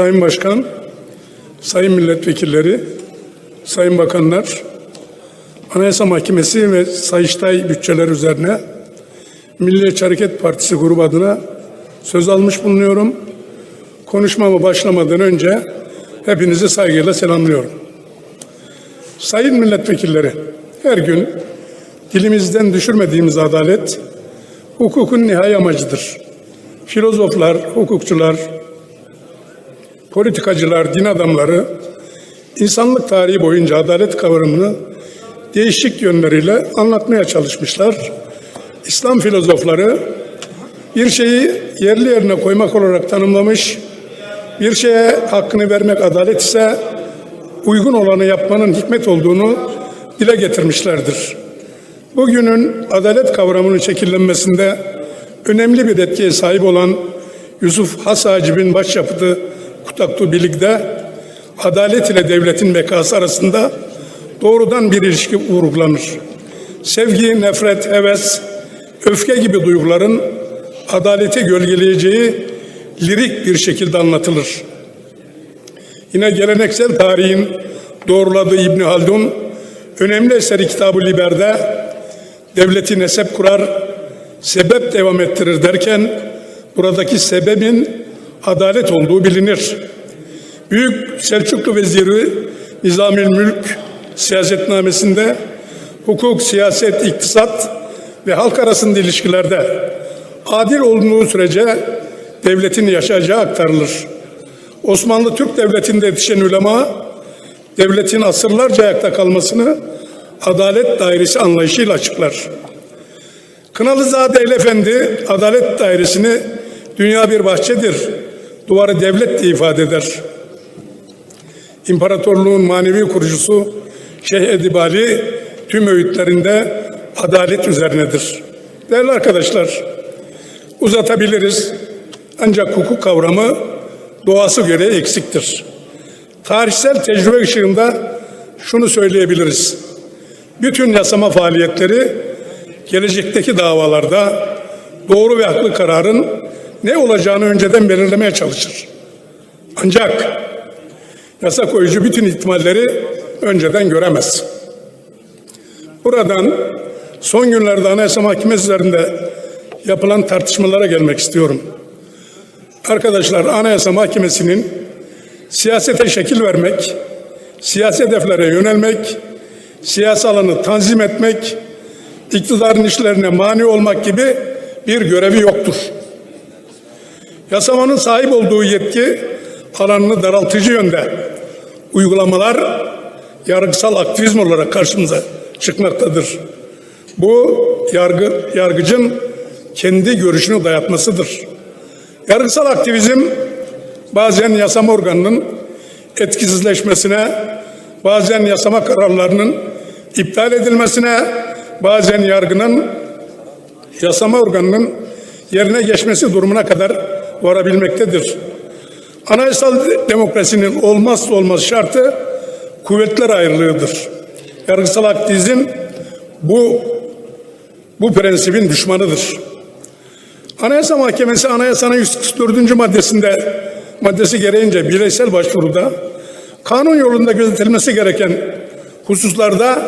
Sayın Başkan, Sayın Milletvekilleri, Sayın Bakanlar, Anayasa Mahkemesi ve Sayıştay bütçeler üzerine Milliyetçi Hareket Partisi grubu adına söz almış bulunuyorum. Konuşmama başlamadan önce hepinizi saygıyla selamlıyorum. Sayın milletvekilleri, her gün dilimizden düşürmediğimiz adalet, hukukun nihai amacıdır. Filozoflar, hukukçular, politikacılar, din adamları, insanlık tarihi boyunca adalet kavramını değişik yönleriyle anlatmaya çalışmışlar. İslam filozofları bir şeyi yerli yerine koymak olarak tanımlamış, bir şeye hakkını vermek adalet ise uygun olanı yapmanın hikmet olduğunu dile getirmişlerdir. Bugünün adalet kavramının şekillenmesinde önemli bir etkiye sahip olan Yusuf Hasacib'in başyapıtı Kutaktu Bilik'te adalet ile devletin bekası arasında doğrudan bir ilişki vurgulanır. Sevgi, nefret, heves, öfke gibi duyguların adaleti gölgeleyeceği lirik bir şekilde anlatılır. Yine geleneksel tarihin doğruladığı İbni Haldun önemli eseri kitabı Liber'de devleti nesep kurar, sebep devam ettirir derken buradaki sebebin adalet olduğu bilinir. Büyük Selçuklu Veziri Nizamül Mülk siyasetnamesinde hukuk, siyaset, iktisat ve halk arasında ilişkilerde adil olduğu sürece devletin yaşayacağı aktarılır. Osmanlı Türk Devleti'nde yetişen ulema, devletin asırlarca ayakta kalmasını adalet dairesi anlayışıyla açıklar. Kınalızade El Efendi adalet dairesini dünya bir bahçedir, duvarı devlet diye ifade eder. İmparatorluğun manevi kurucusu Şeyh Edibali tüm öğütlerinde adalet üzerinedir. Değerli arkadaşlar, uzatabiliriz. Ancak hukuk kavramı doğası gereği eksiktir. Tarihsel tecrübe ışığında şunu söyleyebiliriz. Bütün yasama faaliyetleri gelecekteki davalarda doğru ve haklı kararın ne olacağını önceden belirlemeye çalışır. Ancak yasa koyucu bütün ihtimalleri önceden göremez. Buradan son günlerde Anayasa Mahkemesi üzerinde yapılan tartışmalara gelmek istiyorum. Arkadaşlar Anayasa Mahkemesi'nin siyasete şekil vermek, siyasi hedeflere yönelmek, siyasi alanı tanzim etmek, iktidarın işlerine mani olmak gibi bir görevi yoktur. Yasamanın sahip olduğu yetki alanını daraltıcı yönde uygulamalar yargısal aktivizm olarak karşımıza çıkmaktadır. Bu yargı, yargıcın kendi görüşünü dayatmasıdır. Yargısal aktivizm bazen yasama organının etkisizleşmesine, bazen yasama kararlarının iptal edilmesine, bazen yargının yasama organının yerine geçmesi durumuna kadar varabilmektedir. Anayasal demokrasinin olmazsa olmaz şartı kuvvetler ayrılığıdır. Yargısal aktivizm bu bu prensibin düşmanıdır. Anayasa Mahkemesi anayasanın 144. maddesinde maddesi gereğince bireysel başvuruda kanun yolunda gözetilmesi gereken hususlarda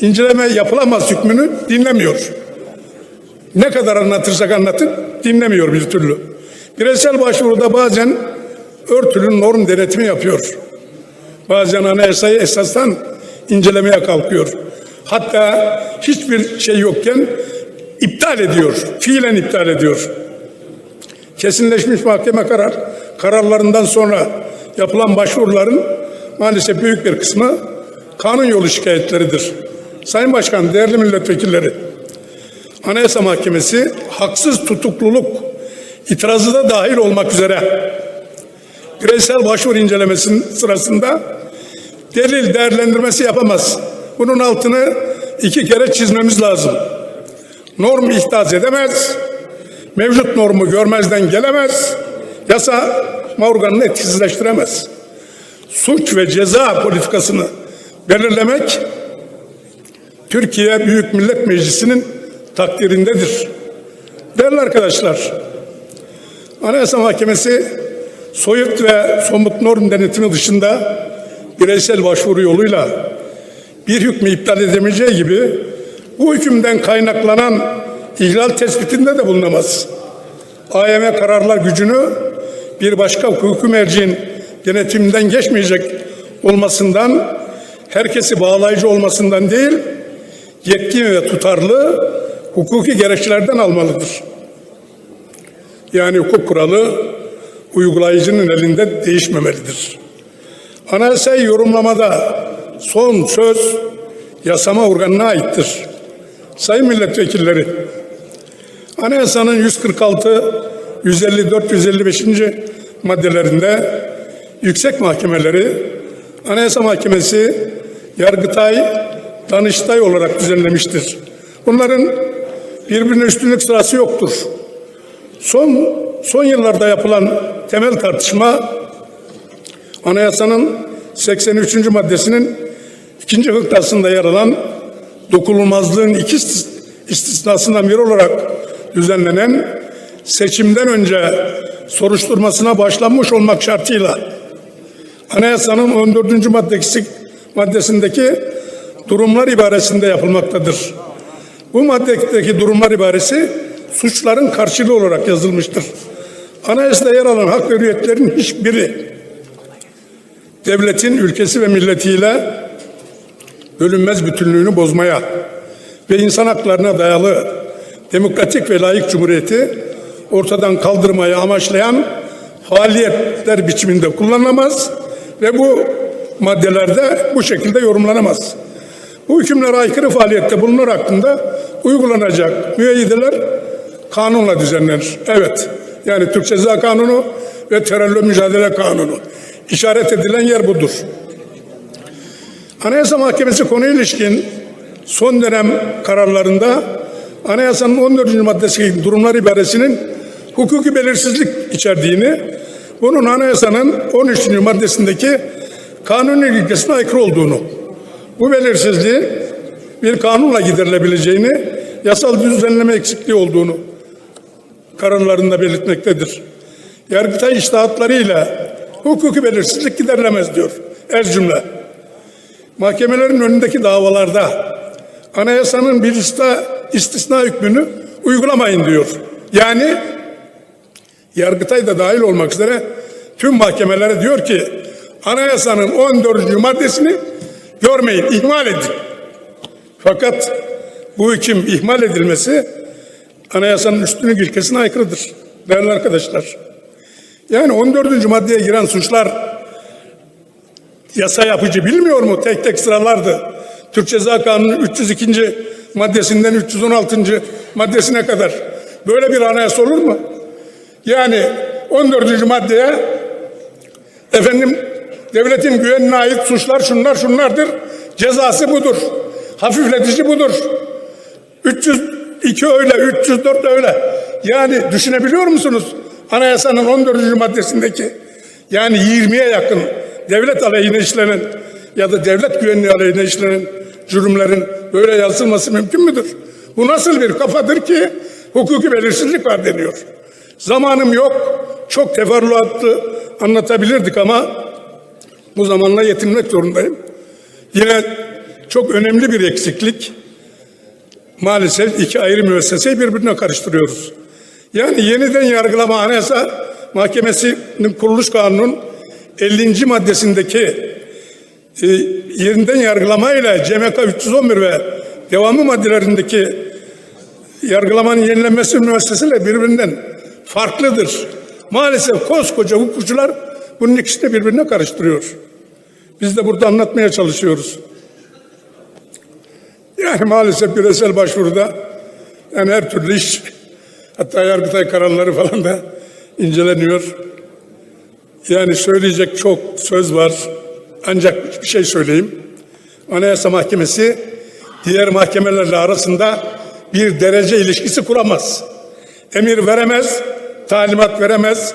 inceleme yapılamaz hükmünü dinlemiyor. Ne kadar anlatırsak anlatın dinlemiyor bir türlü. Bireysel başvuruda bazen örtülü norm denetimi yapıyor. Bazen anayasayı esastan incelemeye kalkıyor. Hatta hiçbir şey yokken iptal ediyor, fiilen iptal ediyor. Kesinleşmiş mahkeme karar, kararlarından sonra yapılan başvuruların maalesef büyük bir kısmı kanun yolu şikayetleridir. Sayın Başkan, değerli milletvekilleri, Anayasa Mahkemesi haksız tutukluluk itirazı da dahil olmak üzere bireysel başvuru incelemesinin sırasında delil değerlendirmesi yapamaz. Bunun altını iki kere çizmemiz lazım. Norm ihtas edemez, mevcut normu görmezden gelemez, yasa organını etkisizleştiremez. Suç ve ceza politikasını belirlemek Türkiye Büyük Millet Meclisi'nin takdirindedir. Değerli arkadaşlar, Anayasa Mahkemesi soyut ve somut norm denetimi dışında bireysel başvuru yoluyla bir hükmü iptal edemeyeceği gibi bu hükümden kaynaklanan ihlal tespitinde de bulunamaz. AYM kararlar gücünü bir başka hukuki merciğin denetiminden geçmeyecek olmasından, herkesi bağlayıcı olmasından değil, yetkin ve tutarlı hukuki gerekçelerden almalıdır. Yani hukuk kuralı uygulayıcının elinde değişmemelidir. Anayasayı yorumlamada son söz yasama organına aittir. Sayın milletvekilleri, Anayasanın 146, 154, 155. maddelerinde yüksek mahkemeleri, Anayasa Mahkemesi, Yargıtay, Danıştay olarak düzenlemiştir. Bunların birbirine üstünlük sırası yoktur. Son son yıllarda yapılan temel tartışma Anayasanın 83. maddesinin ikinci hıktasında yer alan dokunulmazlığın iki istis- istisnasından biri olarak düzenlenen seçimden önce soruşturmasına başlanmış olmak şartıyla Anayasanın 14. maddesi, maddesindeki durumlar ibaresinde yapılmaktadır. Bu maddedeki durumlar ibaresi suçların karşılığı olarak yazılmıştır. Anayasada yer alan hak ve hürriyetlerin hiçbiri devletin ülkesi ve milletiyle bölünmez bütünlüğünü bozmaya ve insan haklarına dayalı demokratik ve layık cumhuriyeti ortadan kaldırmaya amaçlayan faaliyetler biçiminde kullanılamaz ve bu maddelerde bu şekilde yorumlanamaz. Bu hükümlere aykırı faaliyette bulunur hakkında uygulanacak müeyyideler kanunla düzenlenir. Evet, yani Türk Ceza Kanunu ve Terörle Mücadele Kanunu. İşaret edilen yer budur. Anayasa Mahkemesi konuya ilişkin son dönem kararlarında Anayasanın 14. maddesi durumlar ibaresinin hukuki belirsizlik içerdiğini, bunun anayasanın 13. maddesindeki kanun ilkesine aykırı olduğunu, bu belirsizliğin bir kanunla giderilebileceğini, yasal düzenleme eksikliği olduğunu kararlarında belirtmektedir. Yargıtay iştahatlarıyla hukuki belirsizlik giderilemez diyor. Ez cümle. Mahkemelerin önündeki davalarda anayasanın bir istisna, istisna hükmünü uygulamayın diyor. Yani Yargıtay da dahil olmak üzere tüm mahkemelere diyor ki anayasanın 14. maddesini görmeyin, ihmal edin. Fakat bu hüküm ihmal edilmesi anayasanın üstünlük ilkesine aykırıdır değerli arkadaşlar. Yani 14. maddeye giren suçlar yasa yapıcı bilmiyor mu? Tek tek sıralardı. Türk Ceza Kanunu 302. maddesinden 316. maddesine kadar. Böyle bir anayasa olur mu? Yani 14. maddeye efendim devletin güvenine ait suçlar şunlar şunlardır. Cezası budur. Hafifletici budur. 302 öyle, 304 öyle. Yani düşünebiliyor musunuz? Anayasanın 14. maddesindeki yani 20'ye yakın devlet aleyhine işlenen ya da devlet güvenliği aleyhine işlenen cürümlerin böyle yazılması mümkün müdür? Bu nasıl bir kafadır ki hukuki belirsizlik var deniyor. Zamanım yok. Çok teferruatlı anlatabilirdik ama bu zamanla yetinmek zorundayım. Yine çok önemli bir eksiklik. Maalesef iki ayrı müesseseyi birbirine karıştırıyoruz. Yani yeniden yargılama anayasa mahkemesinin kuruluş kanunun 50. maddesindeki e, yerinden yargılamayla CMK 311 ve devamı maddelerindeki yargılamanın yenilenmesi müessesesiyle birbirinden farklıdır. Maalesef koskoca hukukçular bunun ikisini birbirine karıştırıyor. Biz de burada anlatmaya çalışıyoruz. Yani maalesef bireysel başvuruda yani her türlü iş hatta Yargıtay kararları falan da inceleniyor. Yani söyleyecek çok söz var. Ancak bir şey söyleyeyim. Anayasa Mahkemesi diğer mahkemelerle arasında bir derece ilişkisi kuramaz. Emir veremez, talimat veremez,